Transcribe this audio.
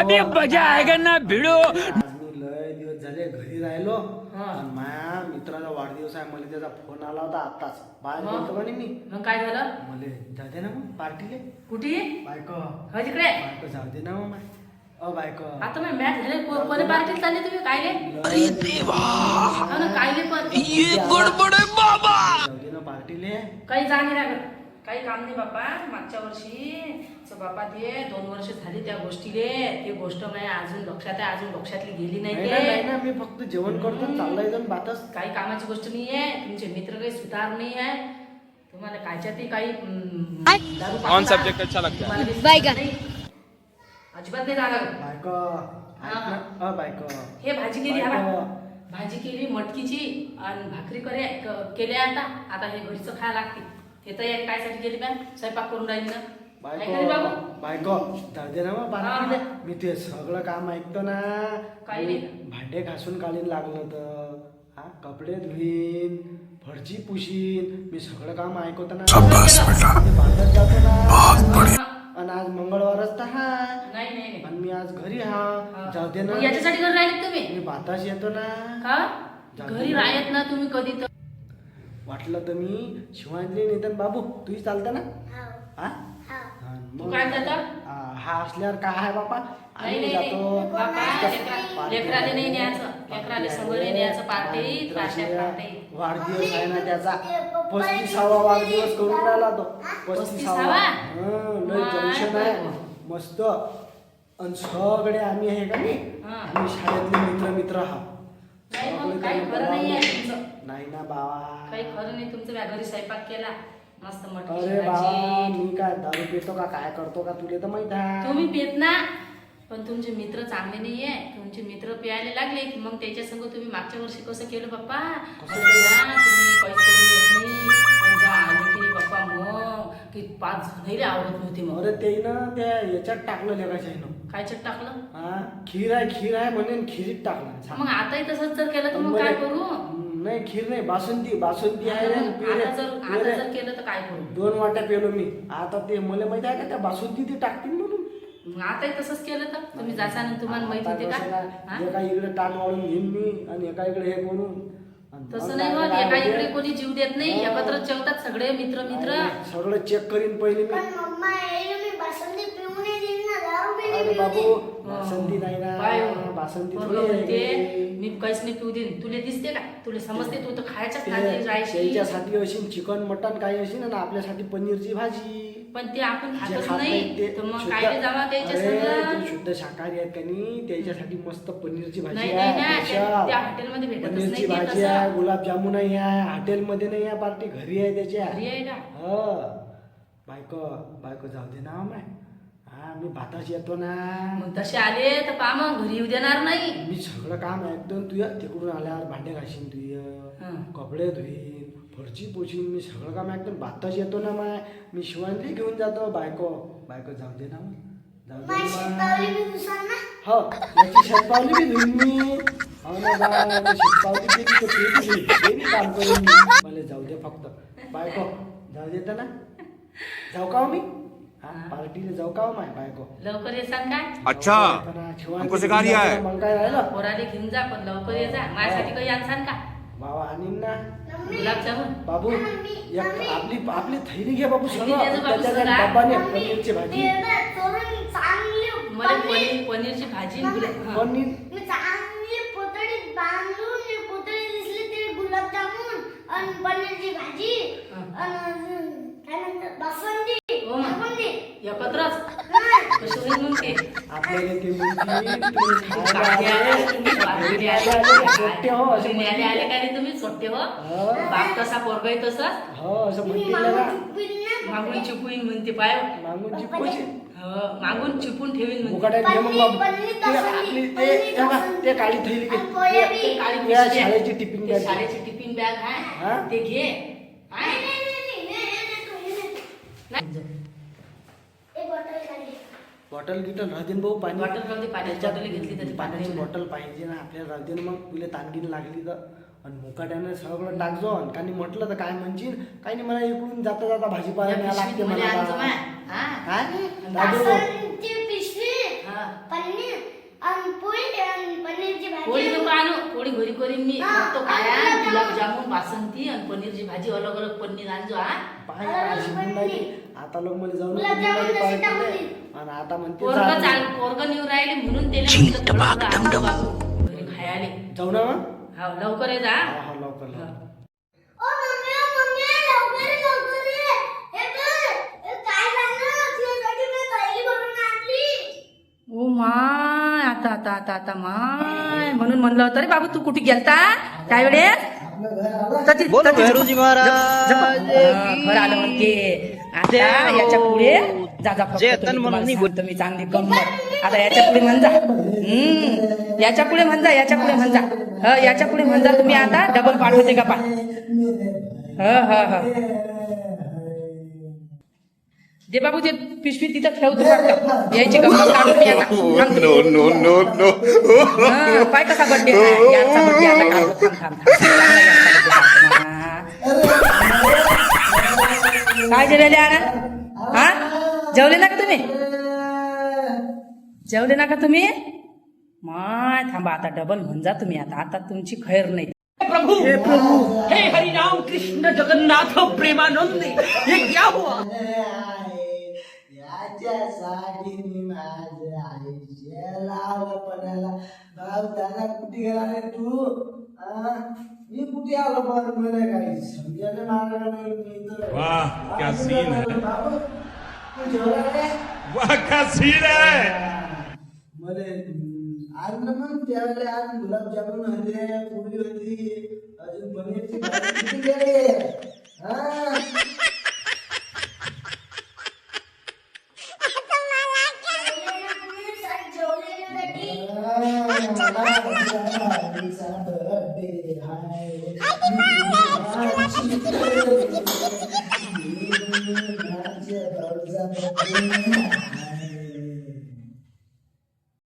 अभी मजा आएगा ना भिड़ो। मी लय दिवस झाले घरी राहिलो. हा. आणि माझ्या मित्राचा वाढदिवस आहे मला त्याचा फोन आला होता आताच बाहेर मग? गेलतो म्हणे मी. मग काय झालं? मले जाते ना मग पार्टीले. कुठे? बायको. हो तिकडे बायको जाऊ दे ना मग माय. अ बायको. आता मग मॅच झाले को- कोणी पार्टीला चालले तुम्ही? कायले? हो ना कायले पण. जाऊ दे ना पार्टीले. काही जा नाही लागत काही काम नाही बापा मागच्या वर्षी बापा ते दोन वर्ष झाली त्या गोष्टीले. ते गोष्ट माझ्या अजून लक्षात आहे अजून लक्षातली गेली नाही नाही नाही ते. ना मी फक्त जेवण करतो चाललाय जाऊन बातच. काही कामाची गोष्ट नाही आहे तुमचे मित्र काही सुधार नाही आहे तुम्हाला काही हम्म, दारू कौन पाजला, subject अच्छा लगता? है? काही बायका. नाही. अजिबात नाही जाणार बायको हा. बायको. हे भाजी केली हा. भाजी केली मटकीची आणि भाकरी करे केल्या आता. आता हे घरीचं खायला लागते. हे तयारी कायसाठी केली मॅम स्वयंपाक करून राहिली ना. काय बायको केली बाबू? बायको दे ना मग हा. मी ते सगळं काम ऐकतो ना. काही मी नाही. भांडे घासून काढीन लागलं तर हा कपडे धुईन फरची पुशीन. मी सगळं काम ऐकतो ना. ते जातो ना. आणि आज मंगळवारच तर हा. नाही नाही नाही. आणि मी आज घरी हा. हा. जाऊ दे ना. मग याच्यासाठी घरी राहिले तुम्ही? मी बाताश येतो ना. का? जाऊ घरी दे. राहत ना तुम्ही कधी तर. वाटलं तर मी शिवाजी निधन बाबू तुही चालतं ना? हा. हा, तू मग- काय जाता? हा, हा असल्यावर काय आहे बापा? नाही आम्ही नाही. जातो. बाबा, नुसतं लेकरा- पार्टी लेकराले नाही. न्यायचं. लेकराले. समोर नाही न्यायचं. पार्टी पार्टी वाढदिवस आहे ना त्याचा. पस्तीसावा वाढदिवस करून राहिला तो. पस्तीसावा? हं, लय जंक्शन आहे. मस्त. आणि सगळे आम्ही आहे का नाही? हा. आम्ही शाळेतले मित्र मित्र हा सगळे काही खरं नाही आहे बोलावलं. तुमचं नाही ना बाबा. काही खरं नाही तुमचं म्या घरी स्वयंपाक केला. मस्त अरे मटकीची बाबा भाजी मी काय दारू पितो का काय करतो का तुला तर माहीत आहे. तुम्ही पेत ना पण तुमचे मित्र चांगले नाहीये. तुमचे मित्र प्यायला लागले की मग त्याच्या संग तुम्ही मागच्या वर्षी कसं केलं अरे ना, तुम्ही काहीच करून येत नाही. पण जा आले की नाही बाप्पा मग. की पाच जणही आवडत नव्हते मग. अरे ते ना त्या याच्यात टाकलं लेखाच्या काय चट टाकलं? हा खीर आहे खीर आहे म्हणून खिरीत टाकलं. मग आताही तसंच जर केलं तर मग काय करू? नाही खीर नाही बासुंदी बासुंदी आहे आता पेरे, जर आता पेरे. जर केलं तर काय करू? दोन वाट्या पेलो मी. आता ते मला माहिती आहे का त्या बासुंदी ते टाकतील म्हणून. मग आताही तसंच केलं तर? तुम्ही जासान तुम्हाला माहीत आता होते कसं का? एका इकडे ताट वाढून घेईन मी आणि एका इकडे हे करून. आणि तसं मग नाही होत. काय एका? इकडे कोणी जीव देत नाही. हो. एकत्र जेवतात सगळे मित्र मित्र सगळं चेक करीन पहिले मी. पण मम्मा मी बासुंदी पिऊ नाही देईन ना दारू बी नाही अरे पिऊ बाबू. बासुंदी नाही ना म्हणते. मी काहीच नाही पिऊ देईन तुला दिसते का? तुला समजते तू तर खायच्याच ते- खाली राहायची. त्याच्यासाठी अशी चिकन मटन काही अशी ना आपल्यासाठी पनीरची भाजी. पण ते आपण जे खातच खात नाही ते तर मग शुद्ध- काय जावा त्याच्या अरे, ते संग शुद्ध शाकाहारी आहेत का नाही त्याच्यासाठी मस्त पनीरची भाजी नाही नाही ना आहे त्या स्पेशल. हॉटेलमध्ये भेटतच पनीरची नाही ते भाजी आहे गुलाबजामुन आहे हॉटेलमध्ये नाही आहे पार्टी घरी आहे त्याच्या घरी आहे का? हो. बायको बायको जाऊ दे ना माय. हा मी भाताच येतो ना. मग तसे आले तर पा मग घरी येऊ देणार नाही. मी सगळं काम ऐकतो तुझ्या तिकडून आल्यावर भांडे घासीन तुझ हं. कपडे धुईन फरची पोचीन मी सगळं काम ऐकतो भाताच येतो ना माय. मी शिवांतली घेऊन जातो बायको. बायको जाऊ दे ना मग. जाऊ दे माझी ना शेतावरी माय. बी दुसरं ना. हो याची शतपावली बी धुईन मी. हो ना याची शतपावली ते बी. ते काम करेन मी. मला जाऊ दे फक्त. बायको जाऊ देता ना. जाऊ का हो मी? पार्टीला जाऊ का हो माय बायको? लवकर येसान काय? अच्छा हमको सिखा रिया है. मग काय राहिलं पोराले घेऊन जा पण लवकर ये जा. माझ्यासाठी काही आणसान का? बाबा आणीन ना. गुलाबजामुन. बाबू एक आपली आपली थैली घे बाबू थैली सगळं. द्यायचं बाबू त्याच्यात सगळं. डब्बाने मम्मी, पनीरची भाजी. मला पनीर- पनीर पनीरची भाजी आणि गुलाब हं. पनीर. चांगली पोतळीत बांधून मी पोतळी दिसली ते गुलाबजामुन आणि पनीरची भाजी हं. आणि अजून काय म्हणतात बासुंदी हो ना. एकत्रच हं. कशी होईल मग ते आपल्याला ते म्हणती तुम्ही सोट्टे हो असे तुम्ही आले आले म्हणतील. का रे तुम्ही? सोट्टे हो. हो. बाप तसा पोरगाही तसंच हो असं म्हणतील मागून चिपून म्हणते पाय. मागून चिपकोची हो, मागून चिपून ठेवीन म्हणते. मुकाट्यात घे मग बाबू पनीर ते बासुंदी, आपली ते हे बघ, काळी थैली घे. आणि पोळ्या बी. ते काळी या पिशवी आहे. शाळेची टिफिन ते बॅग शाळेची टिफिन बॅग हा? आहे ते घे. नाही, नाही, नाही, नाही, नाही, नाही, नाही, नाही. नाही. एक बॉटल खाली बॉटल गिटल राहते ना भाऊ पाणी बॉटल पाण्याची बॉटल घेतली तरी पाण्याची पाणी बॉटल पाहिजे ना आपल्याला राहते ना मग तुला तानगीन लागली तर. आणि मुकाट्यानं सगळं टाकजो आणि काही म्हटलं तर काय म्हणशील? काही नाही मला इकडून जाता जाता भाजीपाला या न्यायला लागते मला. हा? काय हा. पोळी नको आणू घरी करीन मी. हा, फक्त काय गुलाबजामुन. बासंती आणि पनीरची भाजी अलग अलग पनीर आणजो हा. आता लोक मला जाऊन आणि आता म्हणते पोरग. चाल पोरग नेऊ राहिले म्हणून घरी खायले जाऊ ना हा लवकर ये जा. हा हा लवकर लवकर. ओ काय माय आता आता आता आता माय. म्हणून म्हणलं होतं रे बाबू तू कुठे गेलता? ती- ती- हा, घर आलं म्हणते. आता याच्यापुढे जा जा फक्त तुम्ही तुम्हाला सांगतो मी चांगली गंमत आता याच्यापुढे म्हणजा हम्म. याच्यापुढे म्हणजा याच्यापुढे म्हणजा ह याच्यापुढे म्हणजा तुम्ही आता डबल पाठवते का पा ह ह ह. दे बाबू ते पिशवी तिथं ठेवतो वाटतं यायची गंमत काढून मी आता. थांब. तुम्ही. no, no, no, no. हा, पाय कसा बड्डे आहे याचा बड्डे आता. काढतो थांब थांब थांब चांगला याचा birthday काढतो ना. काय जेवले आना हा? जेवले ना का तुम्ही? जेवले ना का तुम्ही? माय थांबा आता डबल म्हणून जा तुम्ही आता. आता तुमची खैर नाही. प्रभु! हे प्रभु! हे हरि राम कृष्ण जगन्नाथ प्रेमानंद. ये क्या हुआ? याच्यासाठी मी माझ्या आयुष्य लावलं पणाला भाऊ दादा कुठे गेला रे तू? हा? मी आलो पण मला काही समजायला मार्ग नाही मी तर वाह, क्या सीन है. बाबू, तू जेवला रे वाह क्या सीन है. मले आज ना मग त्यावेळेला आज गुलाबजामुन होते पुरी होती अजून पनीरची भाजी किती गेले हा. Yeah.